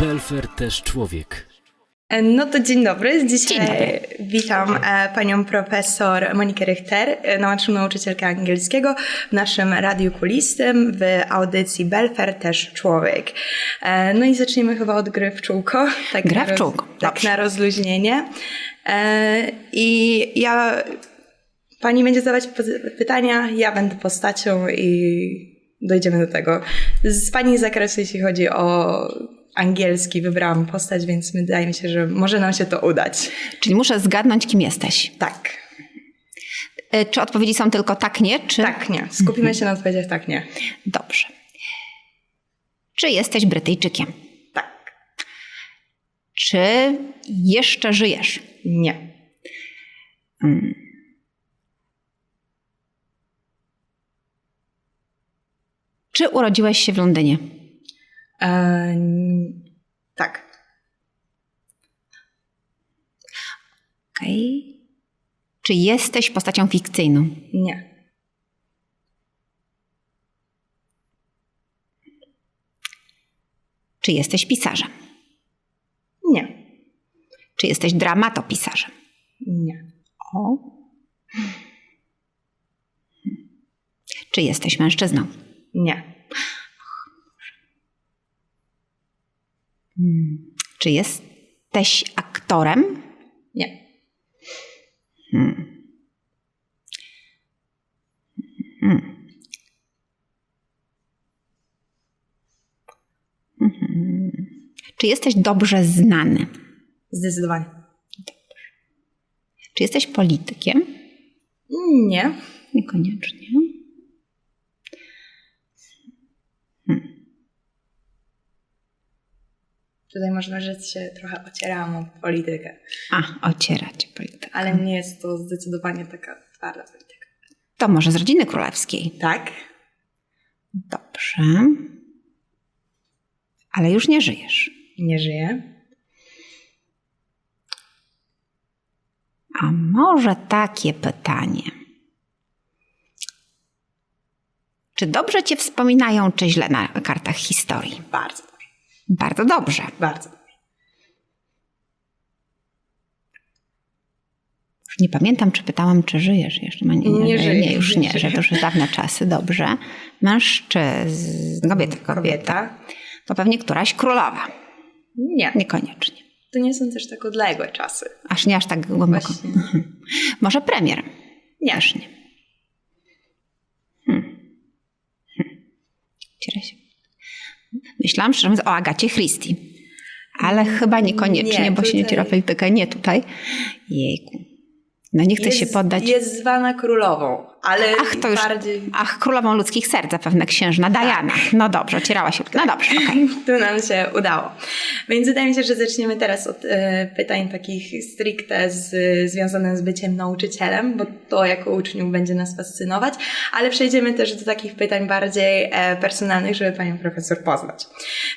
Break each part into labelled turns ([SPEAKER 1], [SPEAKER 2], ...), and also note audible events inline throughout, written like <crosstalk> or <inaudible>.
[SPEAKER 1] Belfer też człowiek.
[SPEAKER 2] No to dzień dobry. Dzisiaj
[SPEAKER 3] Dzień dobry.
[SPEAKER 2] witam e, panią profesor Monikę Richter, e, naszą nauczycielkę angielskiego w naszym Radiu Kulistym w audycji Belfer też człowiek. E, No i zacznijmy chyba od gry w czółko. <laughs> Tak
[SPEAKER 3] Gra
[SPEAKER 2] na
[SPEAKER 3] w czółko.
[SPEAKER 2] Tak
[SPEAKER 3] Dobrze.
[SPEAKER 2] na rozluźnienie. I ja, pani będzie zadawać pytania, ja będę postacią i dojdziemy do tego. Z pani zakresu, jeśli chodzi o angielski, wybrałam postać, więc wydaje mi się, że może nam się to udać.
[SPEAKER 3] Czyli muszę zgadnąć, kim jesteś.
[SPEAKER 2] Tak,
[SPEAKER 3] E, Czy odpowiedzi są tylko tak, nie? Czy...
[SPEAKER 2] tak, nie. Skupimy się na odpowiedziach tak, nie.
[SPEAKER 3] Dobrze. Czy jesteś Brytyjczykiem?
[SPEAKER 2] Tak,
[SPEAKER 3] Czy jeszcze żyjesz?
[SPEAKER 2] nie.
[SPEAKER 3] Czy urodziłeś się w Londynie?
[SPEAKER 2] E, tak,
[SPEAKER 3] Okej. Czy jesteś postacią fikcyjną?
[SPEAKER 2] nie.
[SPEAKER 3] Czy jesteś pisarzem?
[SPEAKER 2] Nie,
[SPEAKER 3] Czy jesteś dramatopisarzem?
[SPEAKER 2] nie,
[SPEAKER 3] O. Czy jesteś mężczyzną?
[SPEAKER 2] nie,
[SPEAKER 3] Czy jesteś aktorem?
[SPEAKER 2] nie,
[SPEAKER 3] Czy jesteś dobrze znany?
[SPEAKER 2] zdecydowanie.
[SPEAKER 3] Czy jesteś politykiem?
[SPEAKER 2] Nie,
[SPEAKER 3] Niekoniecznie.
[SPEAKER 2] Tutaj można rzec się trochę ocierałam o politykę,
[SPEAKER 3] A, ocierać politykę.
[SPEAKER 2] ale nie jest to zdecydowanie taka twarda polityka.
[SPEAKER 3] To może z rodziny królewskiej.
[SPEAKER 2] Tak,
[SPEAKER 3] Dobrze. Ale już nie żyjesz.
[SPEAKER 2] nie żyje.
[SPEAKER 3] A może takie pytanie. Czy dobrze cię wspominają, czy źle na kartach historii?
[SPEAKER 2] Bardzo
[SPEAKER 3] Bardzo dobrze.
[SPEAKER 2] bardzo.
[SPEAKER 3] Już nie pamiętam, czy pytałam, czy żyjesz jeszcze. Nie, nie,
[SPEAKER 2] Nie żyję,
[SPEAKER 3] nie już
[SPEAKER 2] nie
[SPEAKER 3] że to już dawne czasy. Dobrze. Mężczyzna, kobieta, kobieta.
[SPEAKER 2] Kobieta?
[SPEAKER 3] To pewnie któraś królowa.
[SPEAKER 2] Nie,
[SPEAKER 3] Niekoniecznie.
[SPEAKER 2] to nie są też tak odległe czasy.
[SPEAKER 3] Aż nie aż tak głęboko.
[SPEAKER 2] Właśnie. <laughs>
[SPEAKER 3] Może premier.
[SPEAKER 2] Nie.
[SPEAKER 3] Też nie. Hmm. Hmm. Cierę się. Myślałam szczerze mówiąc o Agacie Christie. Ale chyba niekoniecznie,
[SPEAKER 2] Nie,
[SPEAKER 3] bo się nie politykę. Nie tutaj. Jejku. No nie chcę się poddać.
[SPEAKER 2] Jest zwana królową, ale
[SPEAKER 3] Ach, to już.
[SPEAKER 2] bardziej...
[SPEAKER 3] Ach, królową ludzkich serc zapewne księżna Diana. No dobrze, ocierała się. No dobrze, okej. <laughs>
[SPEAKER 2] Tu nam się udało. Więc wydaje mi się, że zaczniemy teraz od e, pytań takich stricte z, związanych z byciem nauczycielem, bo to jako uczniów będzie nas fascynować, ale przejdziemy też do takich pytań bardziej e, personalnych, żeby panią profesor poznać.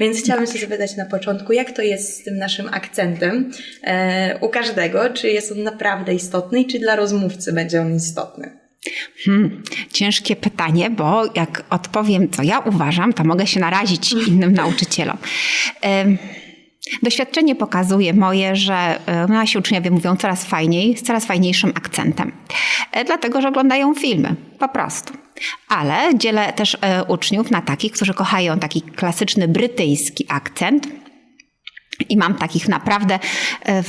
[SPEAKER 2] Więc chciałabym się zapytać na początku, jak to jest z tym naszym akcentem e, u każdego? Czy jest on naprawdę istotny i czy dla rozmówcy będzie on istotny?
[SPEAKER 3] Hmm, ciężkie pytanie, bo jak odpowiem, co ja uważam, to mogę się narazić innym nauczycielom. Doświadczenie pokazuje moje, że nasi uczniowie mówią coraz fajniej, z coraz fajniejszym akcentem. E, Dlatego, że oglądają filmy. Po prostu. Ale dzielę też e, uczniów na takich, którzy kochają taki klasyczny brytyjski akcent. I mam takich naprawdę e,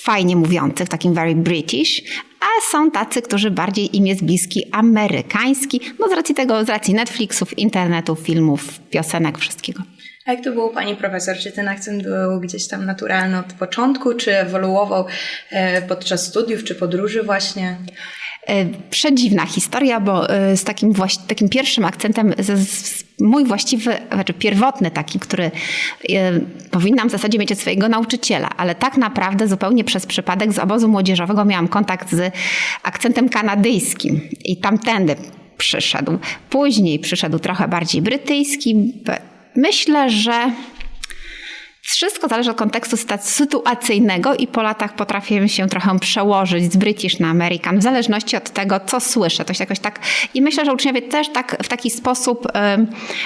[SPEAKER 3] fajnie mówiących, takim very British, a są tacy, którzy bardziej im jest bliski amerykański, no z racji tego, z racji Netflixów, internetu, filmów, piosenek, wszystkiego.
[SPEAKER 2] A jak to było Pani Profesor? Czy ten akcent był gdzieś tam naturalny od początku, czy ewoluował e, podczas studiów, czy podróży właśnie?
[SPEAKER 3] E, Przedziwna historia, bo e, z takim, właś- takim pierwszym akcentem, mój właściwy, znaczy pierwotny taki, który e, powinnam w zasadzie mieć od swojego nauczyciela, ale tak naprawdę zupełnie przez przypadek z obozu młodzieżowego miałam kontakt z akcentem kanadyjskim i tamtędy przyszedł. Później przyszedł trochę bardziej brytyjski. Myślę, że Wszystko zależy od kontekstu sytu- sytuacyjnego i po latach potrafię się trochę przełożyć z British na American, w zależności od tego, co słyszę. To się jakoś tak... I myślę, że uczniowie też tak, w taki sposób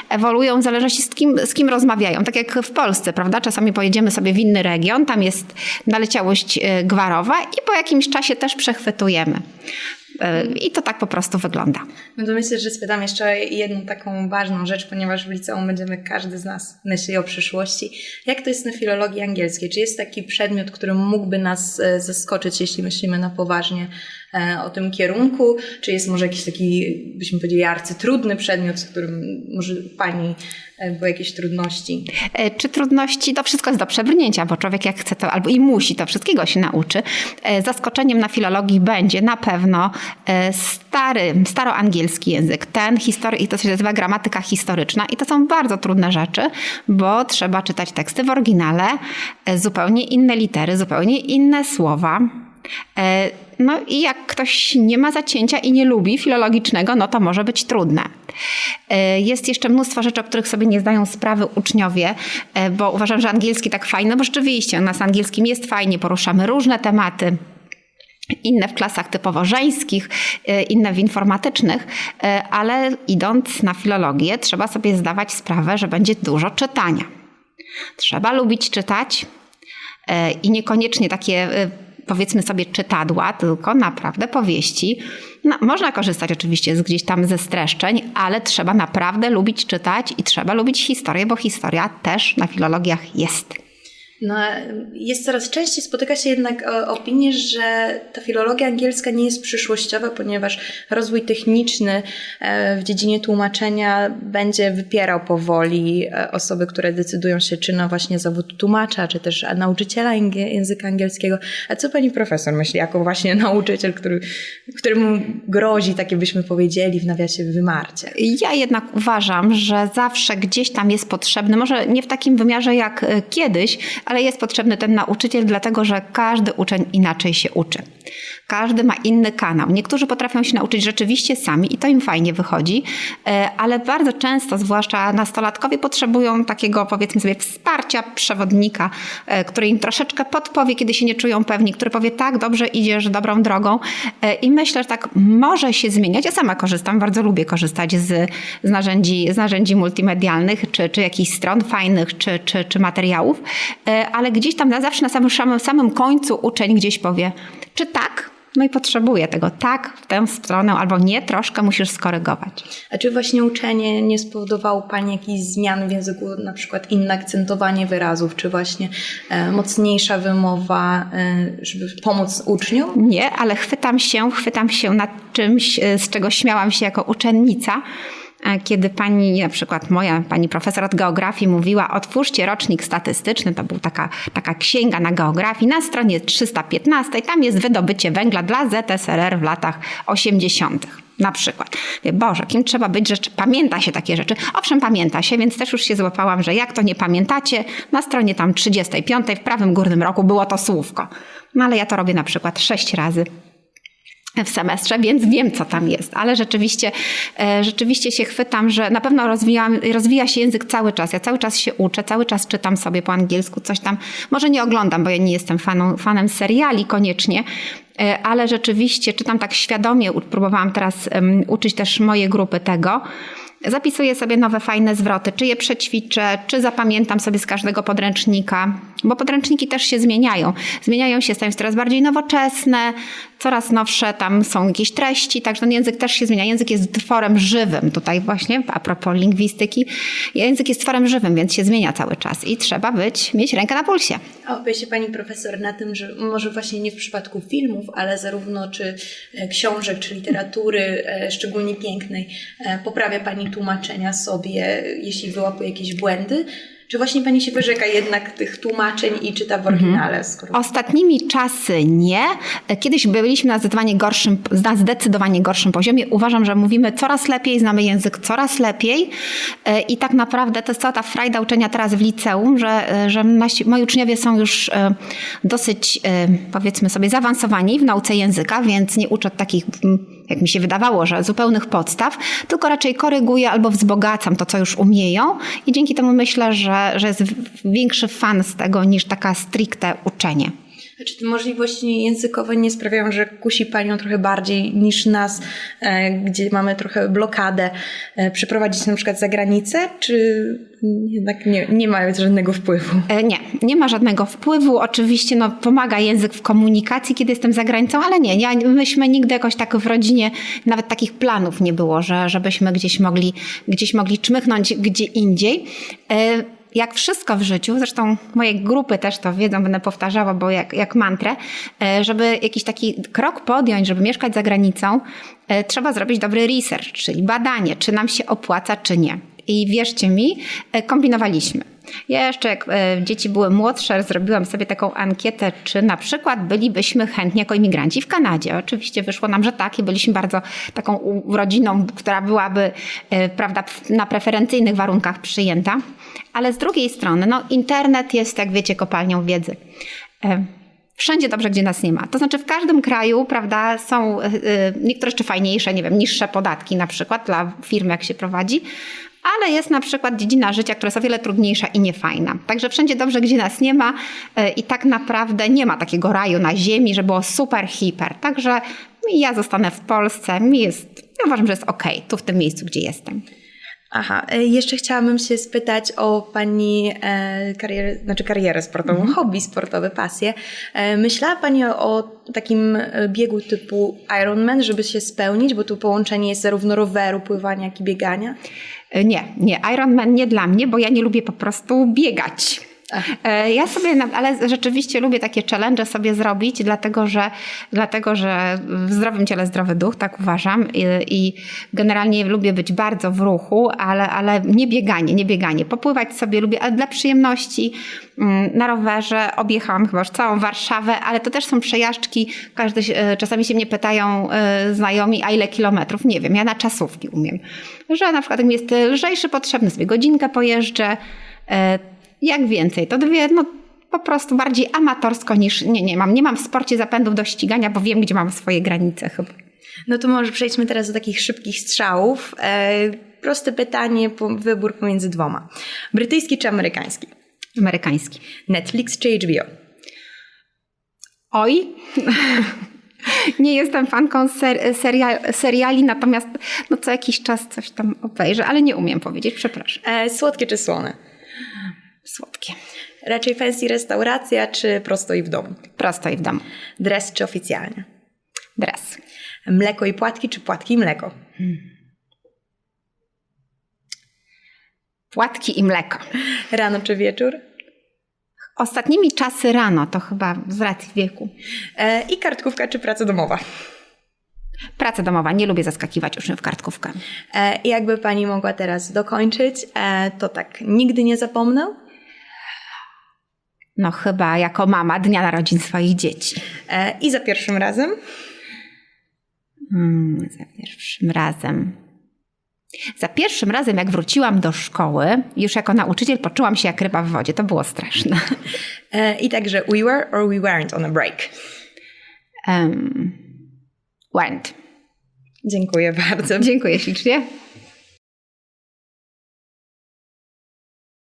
[SPEAKER 3] ewoluują w zależności z kim, z kim rozmawiają. Tak jak w Polsce, prawda? Czasami pojedziemy sobie w inny region, tam jest naleciałość e, gwarowa i po jakimś czasie też przechwytujemy. E, I to tak po prostu wygląda.
[SPEAKER 2] No to myślę, że spytam jeszcze jedną taką ważną rzecz, ponieważ w liceum będziemy, każdy z nas myśli o przyszłości. Jak to jest na filologii angielskiej? Czy jest taki przedmiot, który mógłby nas e, zaskoczyć, jeśli myślimy na poważnie o tym kierunku? Czy jest może jakiś taki, byśmy powiedzieli, arcytrudny przedmiot, z którym może Pani e, były jakieś trudności?
[SPEAKER 3] E, Czy trudności? To wszystko jest do przebrnięcia, bo człowiek jak chce to albo i musi, to wszystkiego się nauczy. E, Zaskoczeniem na filologii będzie na pewno e, stary, staroangielski język, ten historii, to się nazywa gramatyka historyczna i to są bardzo trudne rzeczy, bo trzeba czytać teksty w oryginale, e, zupełnie inne litery, zupełnie inne słowa. E, No i jak ktoś nie ma zacięcia i nie lubi filologicznego, no to może być trudne. E, Jest jeszcze mnóstwo rzeczy, o których sobie nie zdają sprawy uczniowie, e, bo uważam, że angielski tak fajny, bo rzeczywiście u nas angielskim jest fajnie, poruszamy różne tematy. Inne w klasach typowo żeńskich, inne w informatycznych, ale idąc na filologię, trzeba sobie zdawać sprawę, że będzie dużo czytania. Trzeba lubić czytać i niekoniecznie takie powiedzmy sobie czytadła, tylko naprawdę powieści. No, można korzystać oczywiście z gdzieś tam ze streszczeń, ale trzeba naprawdę lubić czytać i trzeba lubić historię, bo historia też na filologiach jest.
[SPEAKER 2] No, jest coraz częściej spotyka się jednak e, opinie, że ta filologia angielska nie jest przyszłościowa, ponieważ rozwój techniczny e, w dziedzinie tłumaczenia będzie wypierał powoli e, osoby, które decydują się czy na właśnie zawód tłumacza, czy też nauczyciela języka angielskiego. A co pani profesor myśli, jako właśnie <laughs> nauczyciel, który, któremu grozi, takie byśmy powiedzieli w nawiasie, wymarcie?
[SPEAKER 3] Ja jednak uważam, że zawsze gdzieś tam jest potrzebny, może nie w takim wymiarze jak kiedyś, ale jest potrzebny ten nauczyciel, dlatego że każdy uczeń inaczej się uczy. Każdy ma inny kanał. Niektórzy potrafią się nauczyć rzeczywiście sami i to im fajnie wychodzi, e, ale bardzo często, zwłaszcza nastolatkowie, potrzebują takiego, powiedzmy sobie, wsparcia przewodnika, e, który im troszeczkę podpowie, kiedy się nie czują pewni, który powie, tak, dobrze idziesz dobrą drogą. E, I myślę, że tak może się zmieniać. Ja sama korzystam, bardzo lubię korzystać z, z, narzędzi, z narzędzi multimedialnych, czy, czy jakichś stron fajnych, czy, czy, czy materiałów, ale gdzieś tam na zawsze na samym, samym, samym końcu uczeń gdzieś powie, czy tak, no i potrzebuję tego tak, w tę stronę, albo nie, troszkę musisz skorygować.
[SPEAKER 2] A czy właśnie uczenie nie spowodowało Pani jakichś zmian w języku, na przykład inne akcentowanie wyrazów, czy właśnie e, mocniejsza wymowa, e, żeby pomóc uczniom?
[SPEAKER 3] Nie, ale chwytam się, chwytam się nad czymś, e, z czego śmiałam się jako uczennica, kiedy pani, na przykład moja pani profesor od geografii mówiła, otwórzcie rocznik statystyczny, to była taka, taka księga na geografii, na stronie 315, tam jest wydobycie węgla dla ZSRR w latach 80. Na przykład. Boże, kim trzeba być, że pamięta się takie rzeczy? Owszem, pamięta się, więc też już się złapałam, że jak to nie pamiętacie, na stronie tam 35 w prawym górnym roku było to słówko. No ale ja to robię na przykład sześć razy w semestrze, więc wiem, co tam jest. Ale rzeczywiście, e, rzeczywiście się chwytam, że na pewno rozwijam, rozwija się język cały czas. Ja cały czas się uczę, cały czas czytam sobie po angielsku, coś tam. Może nie oglądam, bo ja nie jestem fanem seriali koniecznie, e, ale rzeczywiście czytam tak świadomie. Próbowałam teraz um, uczyć też moje grupy tego. Zapisuję sobie nowe fajne zwroty, czy je przećwiczę, czy zapamiętam sobie z każdego podręcznika, bo podręczniki też się zmieniają. Zmieniają się, stają się coraz bardziej nowoczesne, coraz nowsze tam są jakieś treści, także ten język też się zmienia. Język jest tworem żywym, tutaj właśnie a propos lingwistyki. Język jest tworem żywym, więc się zmienia cały czas i trzeba być, mieć rękę na pulsie.
[SPEAKER 2] A opie się Pani profesor na tym, że może właśnie nie w przypadku filmów, ale zarówno czy e, książek, czy literatury, e, szczególnie pięknej, e, poprawia Pani tłumaczenia sobie, jeśli wyłapuje jakieś błędy? Czy właśnie Pani się wyrzeka jednak tych tłumaczeń i czyta w oryginale? Skoro...
[SPEAKER 3] Ostatnimi czasy nie. Kiedyś byliśmy na zdecydowanie gorszym, na zdecydowanie gorszym poziomie. Uważam, że mówimy coraz lepiej, znamy język coraz lepiej E, i tak naprawdę to jest cała ta frajda uczenia teraz w liceum, że, e, że nasi, moi uczniowie są już e, dosyć, powiedzmy sobie, zaawansowani w nauce języka, więc nie uczą takich jak mi się wydawało, że zupełnych podstaw, tylko raczej koryguję albo wzbogacam to, co już umieją i dzięki temu myślę, że, że jest większy fan z tego niż taka stricte uczenie.
[SPEAKER 2] Czy te możliwości językowe nie sprawiają, że kusi Panią trochę bardziej niż nas, e, gdzie mamy trochę blokadę, e, przeprowadzić na przykład za granicę, czy jednak nie, nie mają żadnego wpływu?
[SPEAKER 3] E, Nie, nie ma żadnego wpływu. Oczywiście no, pomaga język w komunikacji, kiedy jestem za granicą, ale nie, ja, myśmy nigdy jakoś tak w rodzinie, nawet takich planów nie było, że, żebyśmy gdzieś mogli, gdzieś mogli czmychnąć gdzie indziej. Jak wszystko w życiu, zresztą moje grupy też to wiedzą, będę powtarzała, bo jak, jak mantrę, e, żeby jakiś taki krok podjąć, żeby mieszkać za granicą, e, trzeba zrobić dobry research, czyli badanie, czy nam się opłaca, czy nie. I wierzcie mi, e, kombinowaliśmy. Ja jeszcze jak e, dzieci były młodsze, zrobiłam sobie taką ankietę, czy na przykład bylibyśmy chętni jako imigranci w Kanadzie. Oczywiście wyszło nam, że tak i byliśmy bardzo taką rodziną, która byłaby e, prawda, na preferencyjnych warunkach przyjęta. Ale z drugiej strony, no, internet jest, jak wiecie, kopalnią wiedzy. E, Wszędzie dobrze, gdzie nas nie ma. To znaczy w każdym kraju, prawda, są niektóre jeszcze fajniejsze, nie wiem, niższe podatki na przykład dla firm, jak się prowadzi, ale jest na przykład dziedzina życia, która jest o wiele trudniejsza i niefajna. Także wszędzie dobrze, gdzie nas nie ma y, i tak naprawdę nie ma takiego raju na ziemi, że było super, hiper. Także ja zostanę w Polsce, mi jest, ja uważam, że jest okej, tu w tym miejscu, gdzie jestem.
[SPEAKER 2] Aha, e, jeszcze chciałabym się spytać o Pani e, karierę, znaczy karierę sportową, hobby sportowe, pasję. E, myślała Pani o, o takim biegu typu Ironman, żeby się spełnić, bo tu połączenie jest zarówno roweru, pływania, jak i biegania?
[SPEAKER 3] Nie, nie, Ironman nie dla mnie, bo ja nie lubię po prostu biegać. E, Ja sobie, ale rzeczywiście lubię takie challenge sobie zrobić, dlatego że, dlatego że w zdrowym ciele zdrowy duch, tak uważam. I, I generalnie lubię być bardzo w ruchu, ale, ale nie bieganie, nie bieganie. Popływać sobie lubię, ale dla przyjemności. mm, Na rowerze objechałam chyba już całą Warszawę, ale to też są przejażdżki. Każdy, e, czasami się mnie pytają e, znajomi, a ile kilometrów? Nie wiem, ja na czasówki umiem. Że na przykład mi jest lżejszy potrzebny, sobie godzinkę pojeżdżę. Jak więcej, to dwie, no po prostu bardziej amatorsko niż, nie, nie mam, nie mam w sporcie zapędów do ścigania, bo wiem, gdzie mam swoje granice chyba.
[SPEAKER 2] No to może przejdźmy teraz do takich szybkich strzałów. E, proste pytanie, wybór pomiędzy dwoma. Brytyjski czy amerykański?
[SPEAKER 3] Amerykański.
[SPEAKER 2] Netflix czy HBO?
[SPEAKER 3] Oj, <laughs> nie jestem fanką ser, serial, seriali, natomiast no, co jakiś czas coś tam obejrzę, ale nie umiem powiedzieć, przepraszam.
[SPEAKER 2] E, słodkie czy słone?
[SPEAKER 3] Słodkie.
[SPEAKER 2] Raczej fancy restauracja czy prosto i w domu?
[SPEAKER 3] Prosto i w domu.
[SPEAKER 2] Dres czy oficjalnie?
[SPEAKER 3] Dres.
[SPEAKER 2] Mleko i płatki czy płatki i mleko?
[SPEAKER 3] Płatki i mleko.
[SPEAKER 2] Rano czy wieczór?
[SPEAKER 3] Ostatnimi czasy rano, to chyba z racji wieku.
[SPEAKER 2] E, I kartkówka czy praca domowa?
[SPEAKER 3] Praca domowa, nie lubię zaskakiwać uczniów w kartkówkę.
[SPEAKER 2] E, jakby pani mogła teraz dokończyć, e, to tak, nigdy nie zapomnę.
[SPEAKER 3] No chyba jako mama dnia narodzin swoich dzieci.
[SPEAKER 2] E, I za pierwszym razem.
[SPEAKER 3] Hmm, za pierwszym razem. Za pierwszym razem, jak wróciłam do szkoły, już jako nauczyciel poczułam się jak ryba w wodzie. To było straszne.
[SPEAKER 2] E, I także we were or we weren't on a break.
[SPEAKER 3] Um, went.
[SPEAKER 2] Dziękuję bardzo.
[SPEAKER 3] Dziękuję ślicznie.